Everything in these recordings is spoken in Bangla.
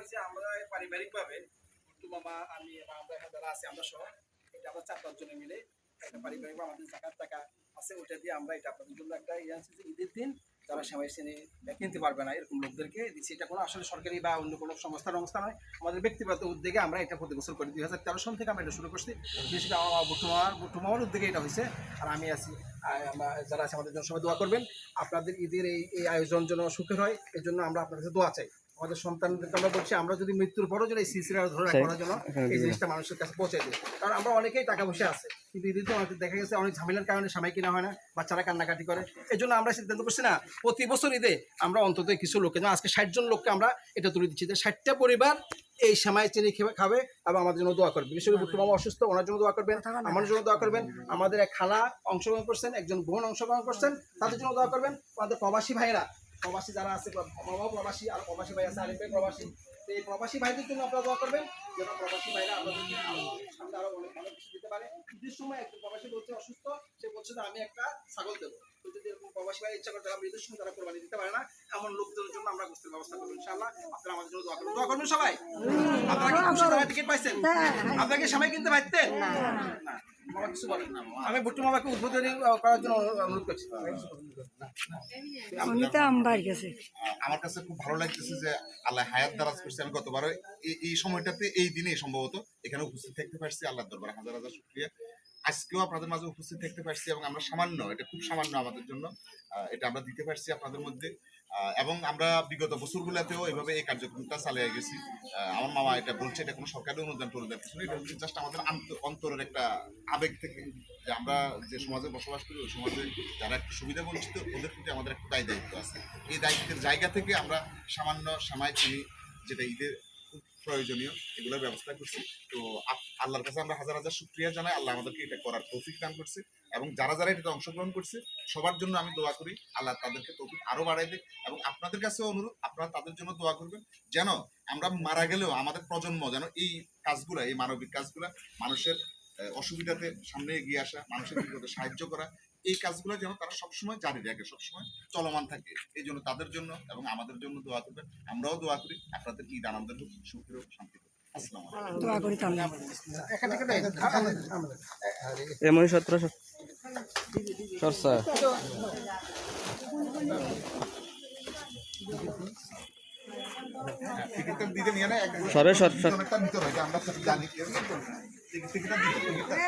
হচ্ছে আমরা পারিবারিকভাবে মামা, আমি এখানে যারা আমরা এটা আমরা চার মিলে একটা পারিবারিক আমাদের টাকা আছে দিয়ে আমরা এটা আপনাদের জন্য একটা ইয়ে ঈদের দিন কিনতে পারবে না, এরকম লোকদেরকে দিচ্ছি। এটা কোনো আসলে সরকারি বা অন্য কোনো সংস্থার সংস্থা নয়। আমাদের ব্যক্তিগত উদ্যোগে আমরা এটা দুই হাজার তেরো এটা শুরু আমার উদ্যোগে এটা হয়েছে। আর আমি আছি যারা আছে, আমাদের সবাই দোয়া করবেন। আপনাদের ঈদের এই এই আয়োজন যেন সুখের হয় এই জন্য আমরা আপনার কাছে দোয়া চাই। আমাদের সন্তানদেরকে আমরা বলছি আমরা যদি মৃত্যুর পরও যদি এই সিলসিলা ধরে রাখার জন্য এই জিনিসটা মানুষের কাছে পৌঁছে দিই। কারণ আমরা অনেকেই টাকা পয়সা আছে কিন্তু ঈদের তো আমাদের দেখা গেছে অনেক ঝামেলার কারণে সামাই কিনা হয় না বাচ্চারা কান্নাকাটি করে। এই জন্য আমরা সিদ্ধান্ত করছি না প্রতি বছর ঈদে আমরা অন্তত কিছু লোককে যেমন আজকে ষাট জন লোককে আমরা এটা তুলে দিচ্ছি যে ষাটটা পরিবার এই সময় চিনি খেয়ে খাবে এবং আমাদের জন্য দোয়া করবে। বিশেষ করে বুট্টু মামা অসুস্থ ওনার জন্য দোয়া করবেন আমার জন্য দোয়া করবেন আমাদের এক খালা অংশগ্রহণ করছেন একজন বোন অংশগ্রহণ করছেন তাদের জন্য দোয়া করবেন। আমাদের প্রবাসী ভাইরা প্রবাসী যারা আছে মামাও প্রবাসী আর প্রবাসী ভাই আছে আরেক ভাই প্রবাসী। এই প্রবাসী ভাইদের জন্য আপনারা দোয়া করবেন যেন প্রবাসী ভাইরা আরো- সামনে আরও অনেক ভালো কিছু দিতে পারে। ঈদের সময় একজন প্রবাসী বলছে অসুস্থ সে বলছে যে আমি একটা ছাগল দেবো। তো যদি এরকম প্রবাসী ভাই ইচ্ছা করে তারা ঈদের সময় তারা কোরবানি দিতে পারে না। এমন লোকদের জন্য আমরা গোষ্ঠীর ব্যবস্থা করব ইনশাআল্লাহ। আপনারা আমাদের জন্য দোয়া করবেন। দোয়া করবেন সবাই? আপনারা কি খুশি? তারা টিকিট পাইছেন? আপনারা কি কিনতে পারতেন? না। আমি ভুট্টু মামাকে উদ্বোধনী করার জন্য অনুরোধ করছি। আমার কাছে খুব ভালো লাগতেছে যে আল্লাহ হায়াত দারাজ করছে। আমি গতবার এই- এই সময়টাতে এই দিনে সম্ভবত এখানে উপস্থিত থাকতে পারছি। আল্লাহ দরবার হাজার হাজার শুক্রিয়া। আজকেও আপনাদের মাঝে উপস্থিত থাকতে পারছি এবং আমরা সামান্য, এটা খুব সামান্য আমাদের জন্য এটা আমরা দিতে পারছি আপনাদের মধ্যে। এবং আমরা বিগত বছরগুলোতেও এভাবে এই কার্যক্রমটা চালিয়ে গেছি। আমার মামা এটা বলছে, এটা কোনো সরকারি অনুদান টনুদান কিছু না এটা হচ্ছে জাস্ট আমাদের অন্তরের একটা আবেগ থেকে যে আমরা যে সমাজে বসবাস করি, ওই সমাজে যারা একটু সুবিধা বঞ্চিত, ওদের প্রতি আমাদের একটা দায় দায়িত্ব আছে। এই দায়িত্বের জায়গা থেকে আমরা সামান্য সামায় চিনি যেটা ঈদের প্রয়োজনীয়, এগুলোর ব্যবস্থা করছি। তো আল্লাহর কাছে আমরা হাজার হাজার শুক্রিয়া জানাই। আল্লাহ আমাদেরকে এটা করার তৌফিক দান করছে এবং যারা যারা এটাতে অংশগ্রহণ করছে, সবার জন্য আমি দোয়া করি। আল্লাহ তাদেরকে তৌফিক আরও বাড়াই দেয় এবং আপনাদের কাছেও অনুরোধ, আপনারা তাদের জন্য দোয়া করবেন যেন আমরা মারা গেলেও আমাদের প্রজন্ম যেন এই কাজগুলা, এই মানবিক কাজগুলা মানুষের অসুবিধাতে সামনে এগিয়ে আসা, মানুষের সাহায্য করা এই কাজগুলো যেন তারা সবসময় জারি রাখে সবসময় চলমান থাকে। এই জন্য তাদের জন্য এবং আমাদের জন্য দোয়া করবেন। আমরাও দোয়া করি। আপনাদের ঈদ আনন্দের হোক সুখের হোক শান্তি হোক। আসসালামু আলাইকুম। দোয়া করি তাহলে। এখান থেকে দেয়, আমাদের আমাদের এমনই সতেরো সরসা সরে সর সর। হয়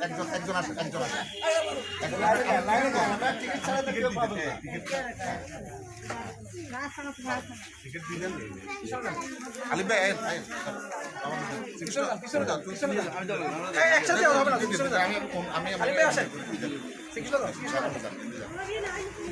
একজন একজন আসেন একজন আসেন আলিফ ভাই। আমি আমি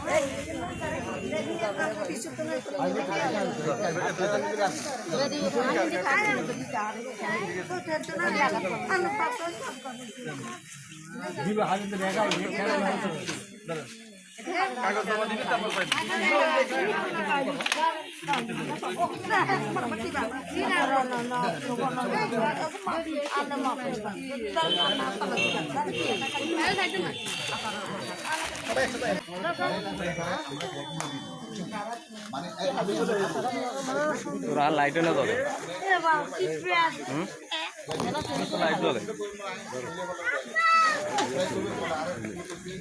দেবেন দিই পিছন থেকে গেলে দিব এই- আমি তোরা লাইট না ধরে। লাইট ধরে।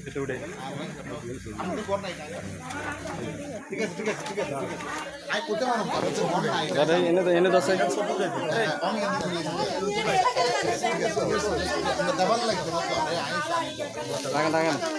এটা উঠে আমি তো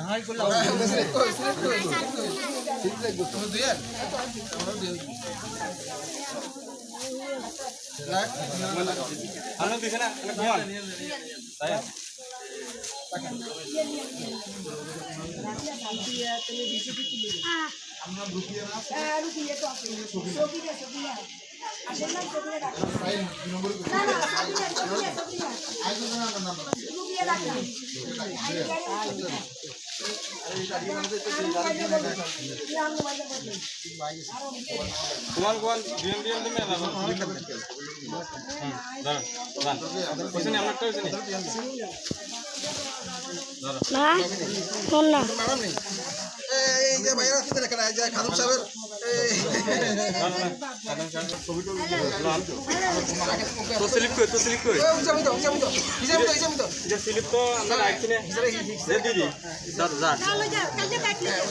আছে আই করতে পারো না? হচ্ছে মন নাই ধরে এনে তো দশে আমি দেওয়াল লাগবে না তো আরে আইস টাকা টাকা আরে আজকে না তাই হুম সামনে একদিন আর করতে হবে দে জানি দে ও আল্লাহ তুমি দুই আনো দিছে না ঘুমান তাই ঘুমান ঘুমান দিন দিন তুমি দাঁড়া দাঁড়া হয়েছে না ফোন না এই যে বাইরে আসতে লেখা এই যে খাদুম সাহেবের তো স্লিপ কই তো স্লিপ কই আমি তো আমি তো হিসাব তো হিসাব তো। যে স্লিপ তো আমরা রাখছি না। যে দিদি দাদা যা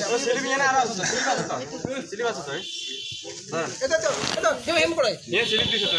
ও স্লিপ নিয়ে না আর স্লিপ আছে তো। স্লিপ আছে তো হ্যাঁ। এটা তো এটা কেউ এম করে। এ স্লিপ দিছে তো